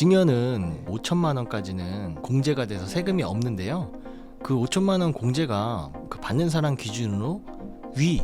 증여는 5천만 원까지는 공제가 돼서 세금이 없는데요. 그 5천만 원 공제가 그 받는 사람 기준으로 위,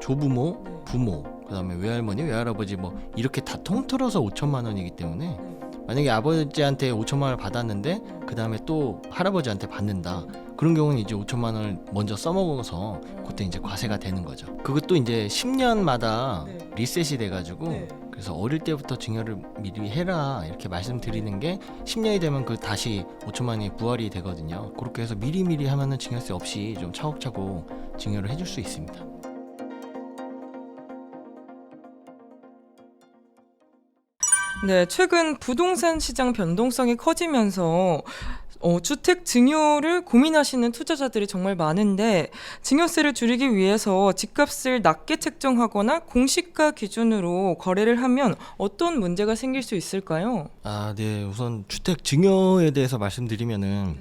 조부모, 네. 부모, 그다음에 외할머니, 외할아버지 뭐 이렇게 다 통틀어서 5천만 원이기 때문에 만약에 아버지한테 5천만 원을 받았는데 그 다음에 또 할아버지한테 받는다. 그런 경우는 이제 5천만 원을 먼저 써먹어서 그때 이제 과세가 되는 거죠. 그것도 이제 10년마다 네. 리셋이 돼가지고 네. 그래서 어릴 때부터 증여를 미리 해라 이렇게 말씀드리는 게 10년이 되면 그 다시 5천만 원이 부활이 되거든요. 그렇게 해서 미리미리 하면은 증여세 없이 좀 차곡차곡 증여를 해줄 수 있습니다. 네, 최근 부동산 시장 변동성이 커지면서 어, 주택 증여를 고민하시는 투자자들이 정말 많은데 증여세를 줄이기 위해서 집값을 낮게 책정하거나 공시가 기준으로 거래를 하면 어떤 문제가 생길 수 있을까요? 아, 네. 우선 주택 증여에 대해서 말씀드리면은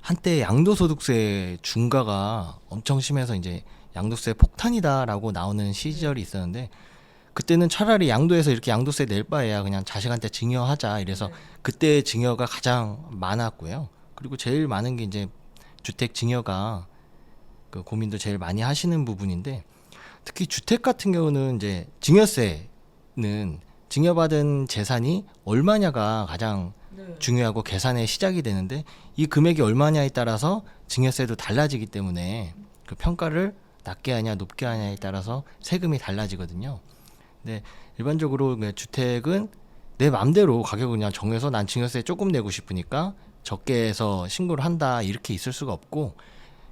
한때 양도소득세 중과가 엄청 심해서 이제 양도세 폭탄이다라고 나오는 시절이 있었는데 그때는 차라리 양도에서 이렇게 양도세 낼 바에야 그냥 자식한테 증여하자 이래서 그때 증여가 가장 많았고요. 그리고 제일 많은 게 이제 주택 증여가 그 고민도 제일 많이 하시는 부분인데 특히 주택 같은 경우는 이제 증여세는 증여받은 재산이 얼마냐가 가장 중요하고 계산의 시작이 되는데 이 금액이 얼마냐에 따라서 증여세도 달라지기 때문에 그 평가를 낮게 하냐 높게 하냐에 따라서 세금이 달라지거든요. 근데 일반적으로 그 주택은 내 맘대로 가격을 그냥 정해서 난 증여세 조금 내고 싶으니까 적게 해서 신고를 한다 이렇게 있을 수가 없고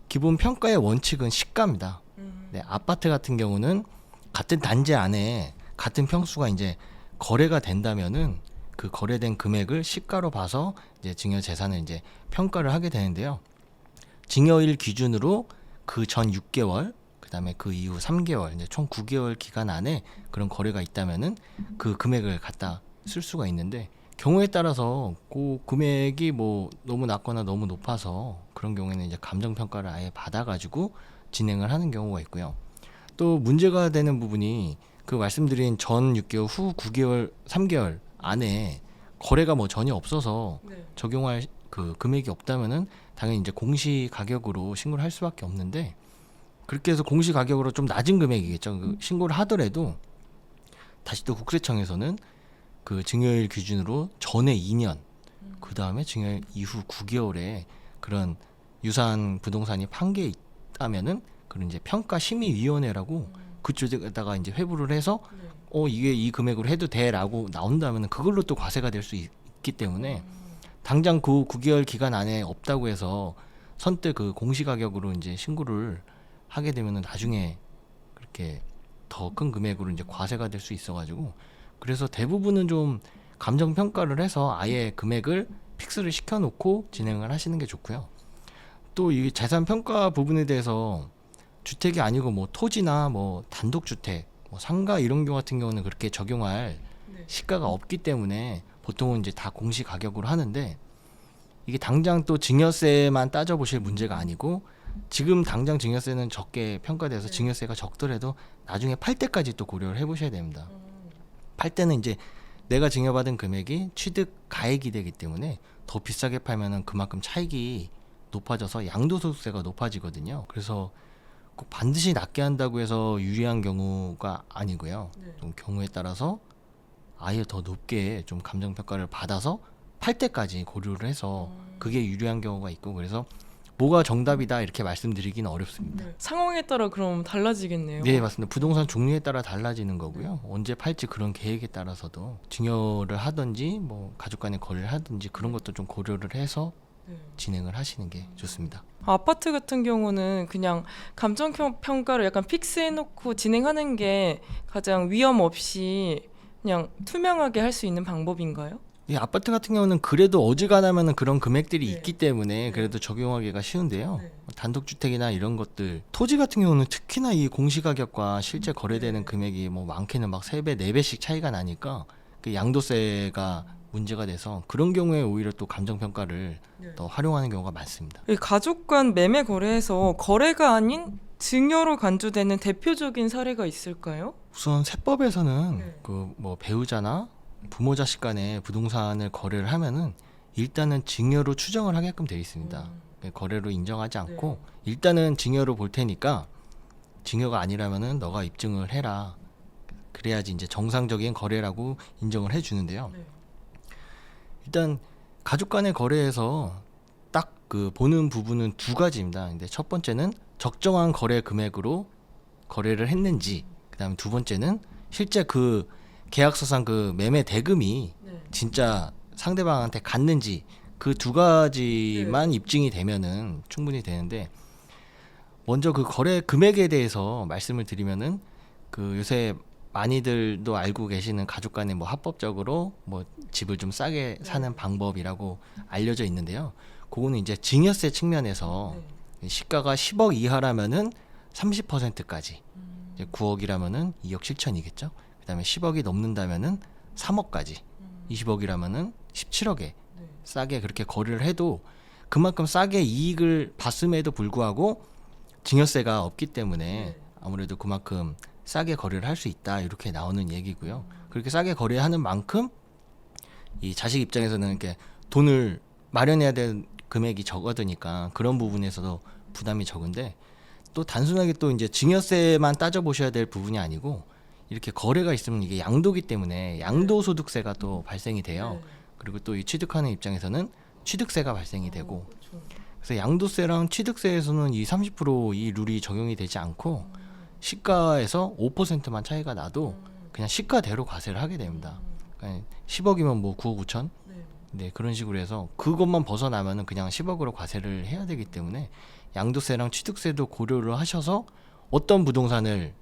기본 평가의 원칙은 시가입니다. 네, 아파트 같은 경우는 같은 단지 안에 같은 평수가 이제 거래가 된다면은 그 거래된 금액을 시가로 봐서 이제 증여 재산을 이제 평가를 하게 되는데요. 증여일 기준으로 그 전 6개월, 그다음에 그 이후 3개월, 이제 총 9개월 기간 안에 그런 거래가 있다면은 그 금액을 갖다 쓸 수가 있는데 경우에 따라서 그 금액이 뭐 너무 낮거나 너무 높아서 그런 경우에는 이제 감정 평가를 아예 받아가지고 진행을 하는 경우가 있고요. 또 문제가 되는 부분이 그 말씀드린 전 6개월 후 9개월 3개월 안에 거래가 뭐 전혀 없어서 적용할 그 금액이 없다면은 당연히 이제 공시 가격으로 신고를 할 수밖에 없는데 그렇게 해서 공시 가격으로 좀 낮은 금액이겠죠. 그 신고를 하더라도 다시 또 국세청에서는 그 증여일 기준으로 전에 2년 그 다음에 증여일 이후 9개월에 그런 유사한 부동산이 판게 있다면은 그런 이제 평가 심의 위원회라고 그쪽에다가 이제 회부를 해서 어 이게 이 금액으로 해도 돼라고 나온다면은 그걸로 또 과세가 될 수 있기 때문에 당장 그 9개월 기간 안에 없다고 해서 선뜻 그 공시 가격으로 이제 신고를 하게 되면은 나중에 그렇게 더 큰 금액으로 이제 과세가 될 수 있어가지고 그래서 대부분은 좀 감정 평가를 해서 아예 금액을 픽스를 시켜놓고 진행을 하시는 게 좋고요. 또 이 재산 평가 부분에 대해서 주택이 아니고 뭐 토지나 뭐 단독 주택, 뭐 상가 이런 경우 같은 경우는 그렇게 적용할 시가가 없기 때문에 보통은 이제 다 공시 가격으로 하는데 이게 당장 또 증여세만 따져 보실 문제가 아니고 지금 당장 증여세는 적게 평가돼서 증여세가 적더라도 나중에 팔 때까지 또 고려를 해보셔야 됩니다. 팔 때는 이제 내가 증여받은 금액이 취득 가액이 되기 때문에 더 비싸게 팔면은 그만큼 차익이 높아져서 양도소득세가 높아지거든요. 그래서 꼭 반드시 낮게 한다고 해서 유리한 경우가 아니고요. 좀 경우에 따라서 아예 더 높게 좀 감정 평가를 받아서 팔 때까지 고려를 해서 그게 유리한 경우가 있고 그래서 뭐가 정답이다 이렇게 말씀드리기는 어렵습니다. 상황에 따라 그럼 달라지겠네요. 네 맞습니다. 부동산 종류에 따라 달라지는 거고요. 언제 팔지 그런 계획에 따라서도 증여를 하든지 뭐 가족 간에 거래를 하든지 그런 것도 좀 고려를 해서 진행을 하시는 게 좋습니다. 아파트 같은 경우는 그냥 감정 평- 평가를 약간 픽스해 놓고 진행하는 게 가장 위험 없이 그냥 투명하게 할 수 있는 방법인가요? 이 아파트 같은 경우는 그래도 어지간하면은 그런 금액들이 네. 있기 때문에 그래도 적용하기가 쉬운데요. 네. 단독주택이나 이런 것들 토지 같은 경우는 특히나 이 공시가격과 실제 거래되는 금액이 뭐 많게는 막세 배, 네 배씩 차이가 나니까 그 양도세가 문제가 돼서 그런 경우에 오히려 또 감정 평가를 더 활용하는 경우가 많습니다. 이 가족 간 매매 거래에서 거래가 아닌 증여로 간주되는 대표적인 사례가 있을까요? 우선 세법에서는 네. 그 뭐 배우자나 부모 자식 간에 부동산을 거래를 하면은 일단은 증여로 추정을 하게끔 되어 있습니다. 음. 그 거래로 인정하지 않고 네. 일단은 증여로 볼 테니까 증여가 아니라면은 너가 입증을 해라. 그래야지 이제 정상적인 거래라고 인정을 해 주는데요. 네. 일단 가족 간의 거래에서 딱 그 보는 부분은 두 가지입니다. 근데 첫 번째는 적정한 거래 금액으로 거래를 했는지, 그다음에 두 번째는 실제 그 계약서상 그 매매 대금이 네. 진짜 상대방한테 갔는지 그 두 가지만 입증이 되면은 충분히 되는데 먼저 그 거래 금액에 대해서 말씀을 드리면은 그 요새 많이들도 알고 계시는 가족 간에 뭐 합법적으로 뭐 집을 좀 싸게 사는 방법이라고 알려져 있는데요. 그거는 이제 증여세 측면에서 네. 시가가 10억 이하라면은 30%까지 음. 이제 9억이라면은 2억 7천이겠죠. 그다음에 10억이 넘는다면은 3억까지, 음. 20억이라면은 17억에 네. 싸게 그렇게 거래를 해도 그만큼 싸게 이익을 봤음에도 불구하고 증여세가 없기 때문에 네. 아무래도 그만큼 싸게 거래를 할 수 있다 이렇게 나오는 얘기고요. 음. 그렇게 싸게 거래하는 만큼 이 자식 입장에서는 이렇게 돈을 마련해야 될 금액이 적어드니까 그런 부분에서도 부담이 적은데 또 단순하게 또 이제 증여세만 따져 보셔야 될 부분이 아니고 이렇게 거래가 있으면 이게 양도기 때문에 양도소득세가 또 발생이 돼요. 네. 그리고 또 이 취득하는 입장에서는 취득세가 발생이 되고 어, 그렇죠. 그래서 양도세랑 취득세에서는 이 30%이 룰이 적용이 되지 않고 시가에서 5%만 차이가 나도 그냥 시가대로 과세를 하게 됩니다. 그러니까 10억이면 뭐 9억 5천 네. 네, 그런 식으로 해서 그것만 벗어나면은 그냥 10억으로 과세를 해야 되기 때문에 양도세랑 취득세도 고려를 하셔서 어떤 부동산을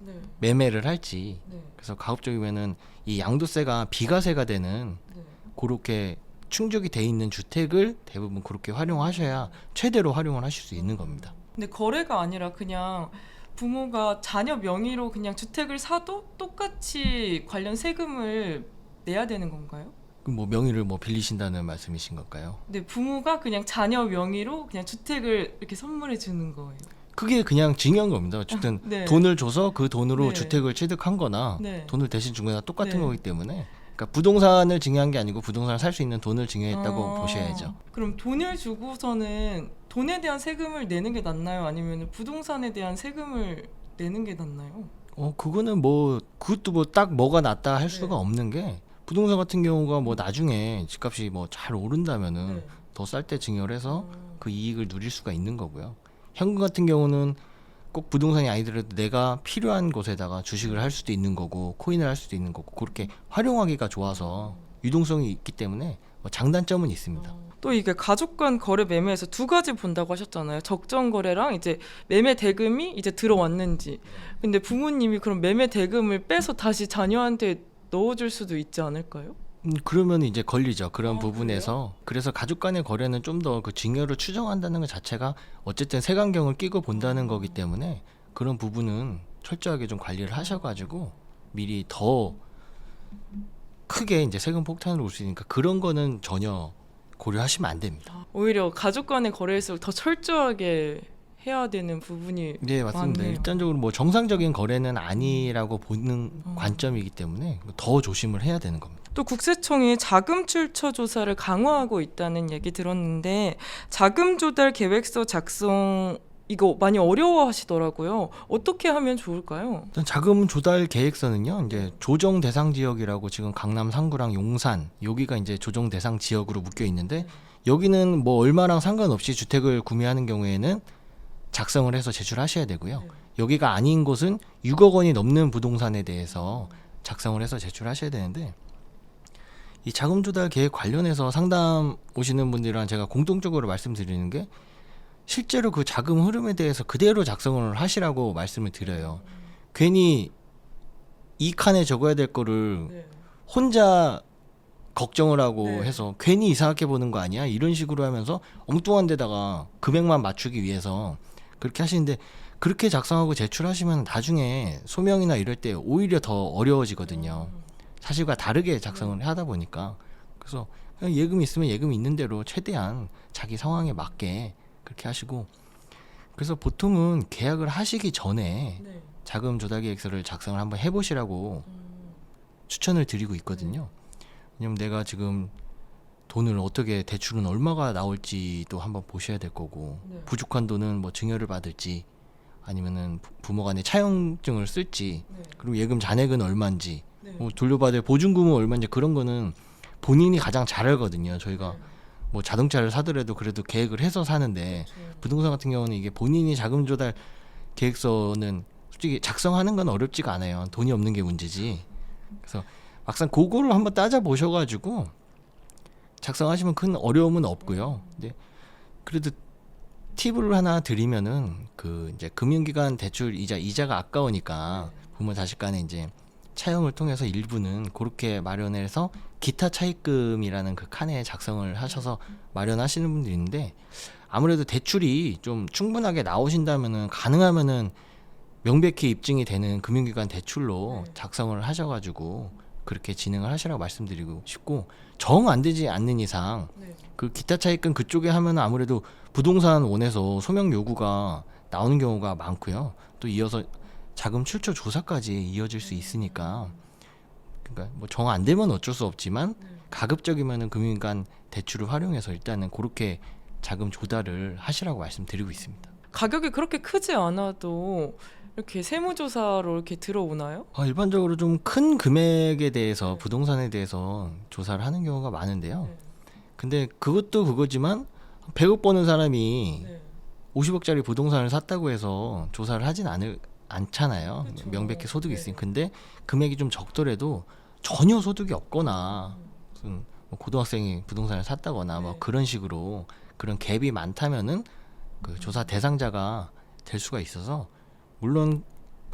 네. 매매를 할지 네. 그래서 가급적이면은 이 양도세가 비과세가 되는 네. 그렇게 충족이 돼 있는 주택을 대부분 그렇게 활용하셔야 최대로 활용을 하실 수 있는 겁니다. 근데 거래가 아니라 그냥 부모가 자녀 명의로 그냥 주택을 사도 똑같이 관련 세금을 내야 되는 건가요? 그럼 뭐 명의를 뭐 빌리신다는 말씀이신 걸까요? 네, 부모가 그냥 자녀 명의로 그냥 주택을 이렇게 선물해 주는 거예요. 그게 그냥 증여인 겁니다. 어쨌든 네. 돈을 줘서 그 돈으로 네. 주택을 취득한 거나 네. 돈을 대신 준 거나 똑같은 네. 거기 때문에 그러니까 부동산을 증여한 게 아니고 부동산을 살 수 있는 돈을 증여했다고 어, 보셔야죠. 그럼 돈을 주고서는 돈에 대한 세금을 내는 게 낫나요? 아니면 부동산에 대한 세금을 내는 게 낫나요? 어 그거는 뭐 그것도 뭐 딱 뭐가 낫다 할 네. 수가 없는 게 부동산 같은 경우가 뭐 나중에 집값이 뭐 잘 오른다면은 네. 더쌀 때 증여를 해서 어, 그 이익을 누릴 수가 있는 거고요. 현금 같은 경우는 꼭 부동산이 아니더라도 내가 필요한 곳에다가 주식을 할 수도 있는 거고 코인을 할 수도 있는 거고 그렇게 활용하기가 좋아서 유동성이 있기 때문에 뭐 장단점은 있습니다. 어. 또 이게 가족 간 거래 매매에서 두 가지 본다고 하셨잖아요. 적정 거래랑 이제 매매 대금이 이제 들어왔는지. 근데 부모님이 그럼 매매 대금을 빼서 다시 자녀한테 넣어줄 수도 있지 않을까요? 음, 그러면 이제 걸리죠. 그런 아, 부분에서 그래서 가족 간의 거래는 좀 더 그 증여를 추정한다는 것 자체가 어쨌든 색안경을 끼고 본다는 거기 때문에 그런 부분은 철저하게 좀 관리를 하셔가지고 미리 더 크게 이제 세금 폭탄으로 올 수 있으니까 그런 거는 전혀 고려하시면 안 됩니다. 오히려 가족 간의 거래일수록 더 철저하게 해야 되는 부분이 네 맞습니다. 맞네요. 일단적으로 뭐 정상적인 거래는 아니라고 보는 음. 관점이기 때문에 더 조심을 해야 되는 겁니다. 또 국세청이 자금 출처 조사를 강화하고 있다는 얘기 들었는데 자금 조달 계획서 작성 이거 많이 어려워하시더라고요. 어떻게 하면 좋을까요? 일단 자금 조달 계획서는요. 이제 조정 대상 지역이라고 지금 강남 상구랑 용산 여기가 이제 조정 대상 지역으로 묶여 있는데 여기는 뭐 얼마랑 상관없이 주택을 구매하는 경우에는 작성을 해서 제출하셔야 되고요. 네. 여기가 아닌 곳은 6억 원이 넘는 부동산에 대해서 작성을 해서 제출하셔야 되는데 이 자금 조달 계획 관련해서 상담 오시는 분들이랑 제가 공통적으로 말씀드리는 게 실제로 그 자금 흐름에 대해서 그대로 작성을 하시라고 말씀을 드려요. 괜히 이 칸에 적어야 될 거를 네. 혼자 걱정을 하고 네. 해서 괜히 이상하게 보는 거 아니야? 이런 식으로 하면서 엉뚱한 데다가 금액만 맞추기 위해서 그렇게 하시는데 그렇게 작성하고 제출하시면 나중에 소명이나 이럴 때 오히려 더 어려워지거든요. 사실과 다르게 작성을 하다 보니까 그래서 그냥 예금 있으면 예금 있는 대로 최대한 자기 상황에 맞게 그렇게 하시고 그래서 보통은 계약을 하시기 전에 네. 자금 조달 계획서를 작성을 한번 해보시라고 음, 추천을 드리고 있거든요. 왜냐면 내가 지금 돈을 어떻게 대출은 얼마가 나올지도 한번 보셔야 될 거고 네. 부족한 돈은 뭐 증여를 받을지 아니면은 부- 부모간에 차용증을 쓸지 네. 그리고 예금 잔액은 얼마인지 네. 뭐 돌려받을 보증금은 얼마인지 그런 거는 본인이 가장 잘 알거든요. 저희가 뭐 자동차를 사더라도 그래도 계획을 해서 사는데 그렇죠. 부동산 같은 경우는 이게 본인이 자금 조달 계획서는 솔직히 작성하는 건 어렵지가 않아요. 돈이 없는 게 문제지. 그래서 막상 그거를 한번 따져 보셔가지고 작성하시면 큰 어려움은 없고요. 근데 그래도 팁을 하나 드리면은 그 이제 금융기관 대출 이자 이자가 아까우니까 부모 자식 간에 이제 차용을 통해서 일부는 그렇게 마련해서 기타 차입금이라는 그 칸에 작성을 하셔서 마련하시는 분들이 있는데 아무래도 대출이 좀 충분하게 나오신다면은 가능하면은 명백히 입증이 되는 금융기관 대출로 네. 작성을 하셔가지고 그렇게 진행을 하시라고 말씀드리고 싶고 정 안 되지 않는 이상 네. 그 기타 차익금 그쪽에 하면은 아무래도 부동산 원에서 소명 요구가 나오는 경우가 많고요. 또 이어서 자금 출처 조사까지 이어질 수 있으니까 그러니까 뭐 정 안 되면 어쩔 수 없지만 네. 가급적이면은 금융기관 대출을 활용해서 일단은 그렇게 자금 조달을 하시라고 말씀드리고 있습니다. 가격이 그렇게 크지 않아도 이렇게 세무조사로 이렇게 들어오나요? 아, 일반적으로 좀 큰 금액에 대해서 네. 부동산에 대해서 조사를 하는 경우가 많은데요. 네. 근데 그것도 그거지만 100억 버는 사람이 네. 50억짜리 부동산을 샀다고 해서 조사를 하진 않을 않잖아요. 그쵸. 명백히 소득이 네. 있으니. 근데 금액이 좀 적더라도 전혀 소득이 없거나 무슨 뭐 고등학생이 부동산을 샀다거나 뭐 네. 그런 식으로 그런 갭이 많다면은 그 조사 대상자가 될 수가 있어서 물론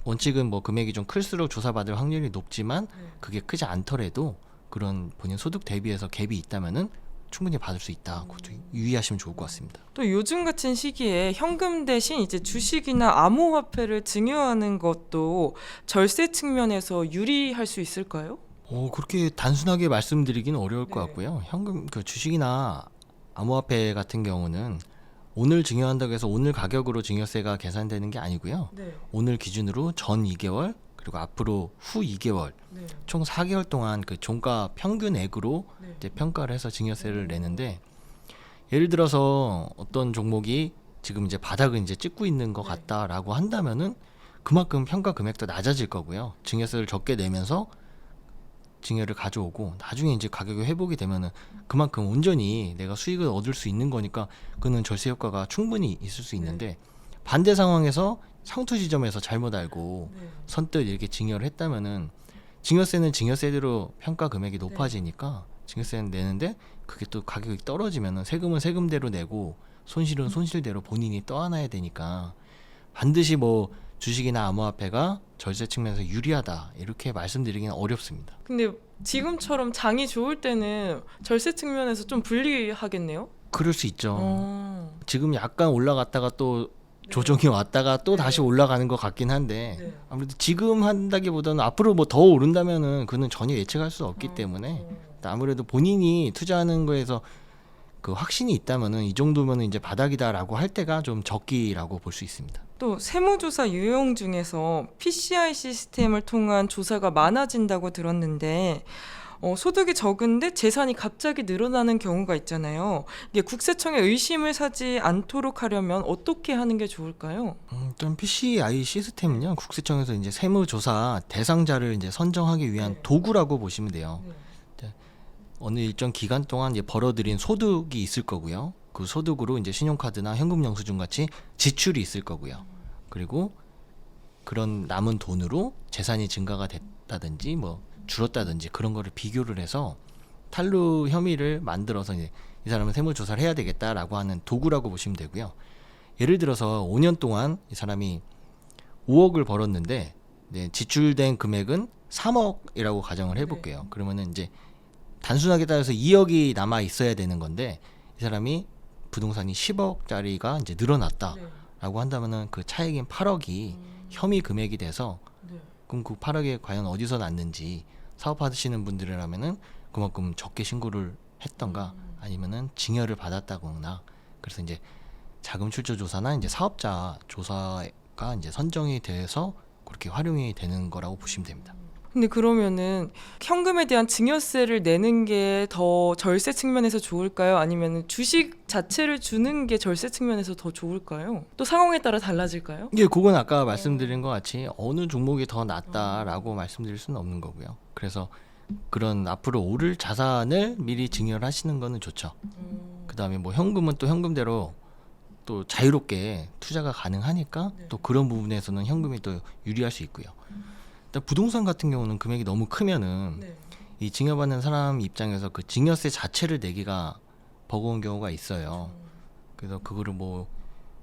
원칙은 뭐 금액이 좀 클수록 조사받을 확률이 높지만 네. 그게 크지 않더라도 그런 본인 소득 대비해서 갭이 있다면은 충분히 받을 수 있다. 그것도 유의하시면 좋을 것 같습니다. 또 요즘 같은 시기에 현금 대신 이제 주식이나 암호화폐를 증여하는 것도 절세 측면에서 유리할 수 있을까요? 어, 그렇게 단순하게 말씀드리기는 어려울 것 네. 같고요. 현금 그 주식이나 암호화폐 같은 경우는 오늘 증여한다고 해서 오늘 가격으로 증여세가 계산되는 게 아니고요. 네. 오늘 기준으로 전 2개월 그리고 앞으로 후 2개월 네. 총 4개월 동안 그 종가 평균액으로 네. 이제 평가를 해서 증여세를 내는데 예를 들어서 어떤 종목이 지금 이제 바닥을 이제 찍고 있는 것 네. 같다라고 한다면은 그만큼 평가 금액도 낮아질 거고요. 증여세를 적게 내면서 증여를 가져오고 나중에 이제 가격이 회복이 되면은 그만큼 온전히 내가 수익을 얻을 수 있는 거니까 그는 절세 효과가 충분히 있을 수 있는데 반대 상황에서 상투 지점에서 잘못 알고 네. 선뜻 이렇게 증여를 했다면은 증여세는 증여세대로 평가 금액이 높아지니까 증여세는 내는데 그게 또 가격이 떨어지면은 세금은 세금대로 내고 손실은 손실대로 본인이 떠안아야 되니까 반드시 뭐 주식이나 암호화폐가 절세 측면에서 유리하다 이렇게 말씀드리기는 어렵습니다. 근데 지금처럼 장이 좋을 때는 절세 측면에서 좀 불리하겠네요. 그럴 수 있죠. 어. 지금 약간 올라갔다가 또 조정이 왔다가 또 네. 다시 올라가는 것 같긴 한데 네. 아무래도 지금 한다기보다는 앞으로 뭐 더 오른다면은 그는 전혀 예측할 수 없기 어. 때문에 아무래도 본인이 투자하는 거에서 그 확신이 있다면은 이 정도면은 이제 바닥이다라고 할 때가 좀 적기라고 볼 수 있습니다. 또 세무조사 유형 중에서 PCI 시스템을 통한 조사가 많아진다고 들었는데 어, 소득이 적은데 재산이 갑자기 늘어나는 경우가 있잖아요. 이게 국세청에 의심을 사지 않도록 하려면 어떻게 하는 게 좋을까요? 음, 일단 PCI 시스템은요 국세청에서 이제 세무조사 대상자를 이제 선정하기 위한 네. 도구라고 보시면 돼요. 어느 일정 기간 동안 이제 벌어들인 소득이 있을 거고요. 그 소득으로 이제 신용카드나 현금 영수증 같이 지출이 있을 거고요. 그리고 그런 남은 돈으로 재산이 증가가 됐다든지 뭐 줄었다든지 그런 거를 비교를 해서 탈루 혐의를 만들어서 이제 이 사람은 세무 조사를 해야 되겠다라고 하는 도구라고 보시면 되고요. 예를 들어서 5년 동안 이 사람이 5억을 벌었는데 네, 지출된 금액은 3억이라고 가정을 해볼게요. 그러면은 이제 단순하게 따져서 2억이 남아 있어야 되는 건데 이 사람이 부동산이 10억짜리가 이제 늘어났다라고 한다면은 그 차액인 8억이 혐의 금액이 돼서 네. 그럼 그 8억이 과연 어디서 났는지 사업하시는 분들이라면은 그만큼 적게 신고를 했던가 아니면은 증여를 받았다거나 그래서 이제 자금 출처 조사나 이제 사업자 조사가 이제 선정이 돼서 그렇게 활용이 되는 거라고 보시면 됩니다. 근데 그러면은 현금에 대한 증여세를 내는 게 더 절세 측면에서 좋을까요? 아니면 주식 자체를 주는 게 절세 측면에서 더 좋을까요? 또 상황에 따라 달라질까요? 이게 그건 아까 말씀드린 것 같이 어느 종목이 더 낫다라고 말씀드릴 수는 없는 거고요. 그래서 그런 앞으로 오를 자산을 미리 증여를 하시는 거는 좋죠. 그다음에 뭐 현금은 또 현금대로 또 자유롭게 투자가 가능하니까 또 그런 부분에서는 현금이 또 유리할 수 있고요. 일단 부동산 같은 경우는 금액이 너무 크면은 네. 이 증여받는 사람 입장에서 그 증여세 자체를 내기가 버거운 경우가 있어요. 그래서 그거를 뭐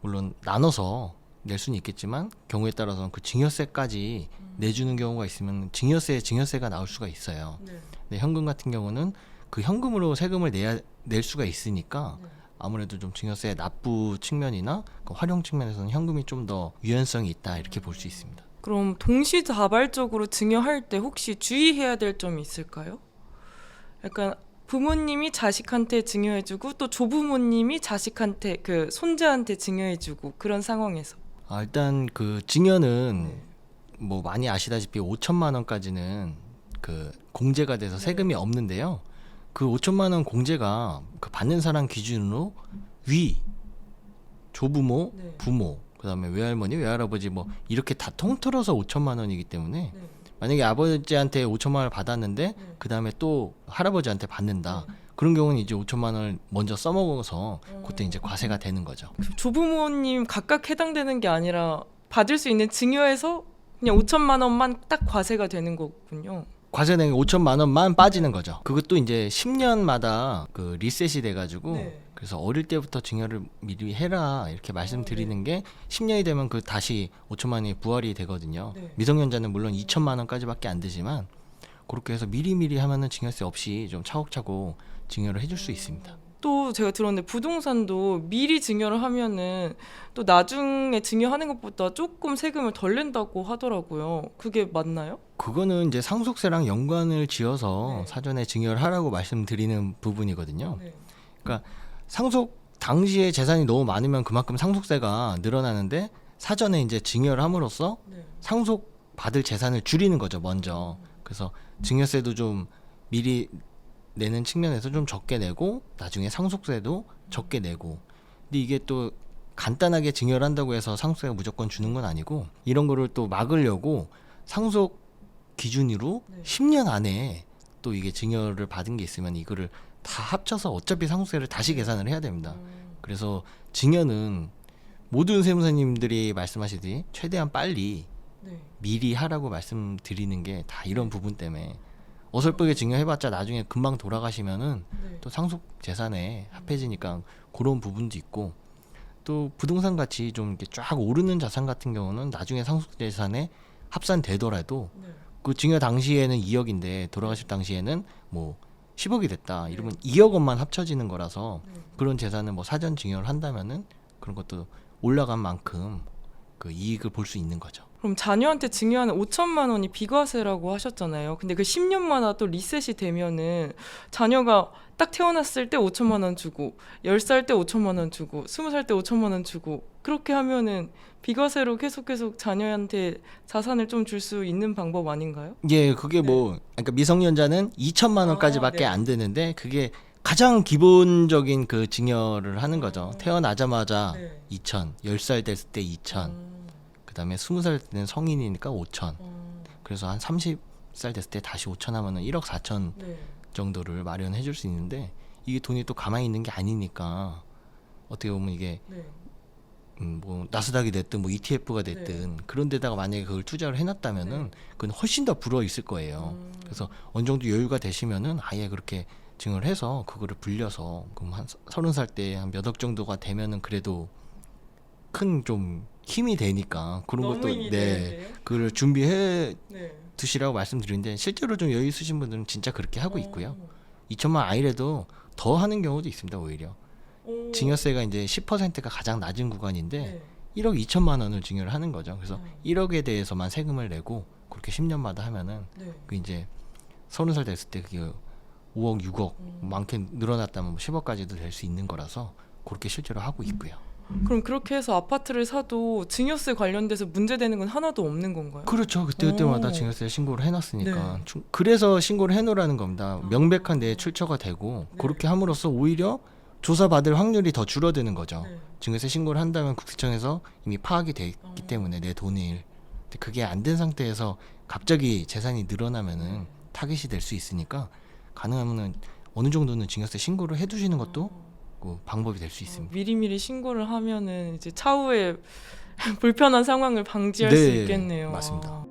물론 나눠서 낼 수는 있겠지만 경우에 따라서는 그 증여세까지 내주는 경우가 있으면 증여세 증여세가 나올 수가 있어요. 네. 근데 현금 같은 경우는 그 현금으로 세금을 내야 낼 수가 있으니까 네. 아무래도 좀 증여세 납부 측면이나 그 활용 측면에서는 현금이 좀 더 유연성이 있다 이렇게 볼 수 있습니다. 그럼 동시다발적으로 증여할 때 혹시 주의해야 될 점이 있을까요? 약간 부모님이 자식한테 증여해주고 또 조부모님이 자식한테 그 손자한테 증여해주고 그런 상황에서 아, 일단 그 증여는 네. 뭐 많이 아시다시피 5천만 원까지는 그 공제가 돼서 네. 세금이 없는데요. 그 5천만 원 공제가 그 받는 사람 기준으로 위 조부모, 네. 부모, 그다음에 외할머니, 외할아버지 뭐 이렇게 다 통틀어서 5천만 원이기 때문에 네. 만약에 아버지한테 5천만 원을 받았는데 네. 그다음에 또 할아버지한테 받는다. 그런 경우는 이제 5천만 원을 먼저 써먹어서 음. 그때 이제 과세가 되는 거죠. 그 조부모님 각각 해당되는 게 아니라 받을 수 있는 증여에서 그냥 5천만 원만 딱 과세가 되는 거군요. 과세된 5천만 원만 빠지는 거죠. 그것도 이제 10년마다 그 리셋이 돼가지고 네. 그래서 어릴 때부터 증여를 미리 해라 이렇게 말씀드리는 게 10년이 되면 그 다시 5천만 원이 부활이 되거든요. 네. 미성년자는 물론 2천만 원까지밖에 안 되지만 그렇게 해서 미리미리 하면은 증여세 없이 좀 차곡차곡 증여를 해줄 수 있습니다. 또 제가 들었는데 부동산도 미리 증여를 하면은 또 나중에 증여하는 것보다 조금 세금을 덜 낸다고 하더라고요. 그게 맞나요? 그거는 이제 상속세랑 연관을 지어서 네. 사전에 증여를 하라고 말씀드리는 부분이거든요. 네. 상속 당시에 재산이 너무 많으면 그만큼 상속세가 늘어나는데 사전에 이제 증여를 함으로써 네. 상속 받을 재산을 줄이는 거죠 먼저 그래서 증여세도 좀 미리 내는 측면에서 좀 적게 내고 나중에 상속세도 적게 내고 근데 이게 또 간단하게 증여를 한다고 해서 상속세가 무조건 주는 건 아니고 이런 거를 또 막으려고 상속 기준으로 네. 10년 안에 또 이게 증여를 받은 게 있으면 이거를 다 합쳐서 어차피 상속세를 다시 계산을 해야 됩니다. 음, 그래서 증여는 모든 세무사님들이 말씀하시듯이 최대한 빨리 네. 미리 하라고 말씀드리는 게 다 이런 부분 때문에 어설프게 증여해봤자 나중에 금방 돌아가시면은 네. 또 상속 재산에 합해지니까 그런 부분도 있고 또 부동산 같이 좀 이렇게 쫙 오르는 자산 같은 경우는 나중에 상속 재산에 합산되더라도 네. 그 증여 당시에는 2억인데 돌아가실 당시에는 뭐 10억이 됐다 이러면 2억 원만 합쳐지는 거라서 네. 그런 재산을 뭐 사전 증여를 한다면은 그런 것도 올라간 만큼 그 이익을 볼 수 있는 거죠. 그럼 자녀한테 증여하는 5천만 원이 비과세라고 하셨잖아요. 근데 그 10년마다 또 리셋이 되면은 자녀가 딱 태어났을 때 5천만 원 주고 10살 때 5천만 원 주고 20살 때 5천만 원 주고 그렇게 하면은 비과세로 계속 계속 자녀한테 자산을 좀 줄 수 있는 방법 아닌가요? 예, 그게 뭐 그러니까 미성년자는 2천만 원까지밖에 네. 안 되는데 그게 가장 기본적인 그 증여를 하는 거죠. 음. 태어나자마자 네. 2천, 10살 됐을 때 2천, 음, 그다음에 20살 때는 성인이니까 5천. 음, 그래서 한 30살 됐을 때 다시 5천 하면은 1억 4천 네. 정도를 마련해 줄 수 있는데 이게 돈이 또 가만히 있는 게 아니니까 어떻게 보면 이게 네. 음, 뭐 나스닥이 됐든 뭐 ETF가 됐든 그런 데다가 만약에 그걸 투자를 해놨다면은 네. 그건 훨씬 더 불어 있을 거예요. 음, 그래서 어느 정도 여유가 되시면은 아예 그렇게 증을 해서 그거를 불려서 그럼 한 서른 살 때 한 몇 억 정도가 되면은 그래도 큰 좀 힘이 되니까 그런 것도 네 되는데요? 그걸 준비해 네. 두시라고 말씀드리는데 실제로 좀 여유 있으신 분들은 진짜 그렇게 하고 어. 있고요. 2천만 아이래도 더 하는 경우도 있습니다 오히려 오. 증여세가 이제 10%가 가장 낮은 구간인데 네. 1억 2천만 원을 증여를 하는 거죠. 그래서 음. 1억에 대해서만 세금을 내고 그렇게 10년마다 하면은 네. 그 이제 서른 살 됐을 때 그게 5억, 6억 음. 많게 늘어났다면 뭐 10억까지도 될 수 있는 거라서 그렇게 실제로 하고 있고요. 그럼 그렇게 해서 아파트를 사도 증여세 관련돼서 문제되는 건 하나도 없는 건가요? 그렇죠. 그때 그때마다 오. 증여세 신고를 해놨으니까 네. 충- 그래서 신고를 해놓으라는 겁니다. 아. 명백한 내 출처가 되고 네. 그렇게 함으로써 오히려 조사받을 확률이 더 줄어드는 거죠. 네. 증여세 신고를 한다면 국세청에서 이미 파악이 돼 있기 어. 때문에 내 돈을 근데 그게 안 된 상태에서 갑자기 재산이 늘어나면은 네. 타겟이 될 수 있으니까 가능하면은 어느 정도는 증여세 신고를 해두시는 것도 그 방법이 될수 어, 있습니다. 미리미리 신고를 하면은 이제 차후에 불편한 상황을 방지할 수 네, 있겠네요. 맞습니다. 아.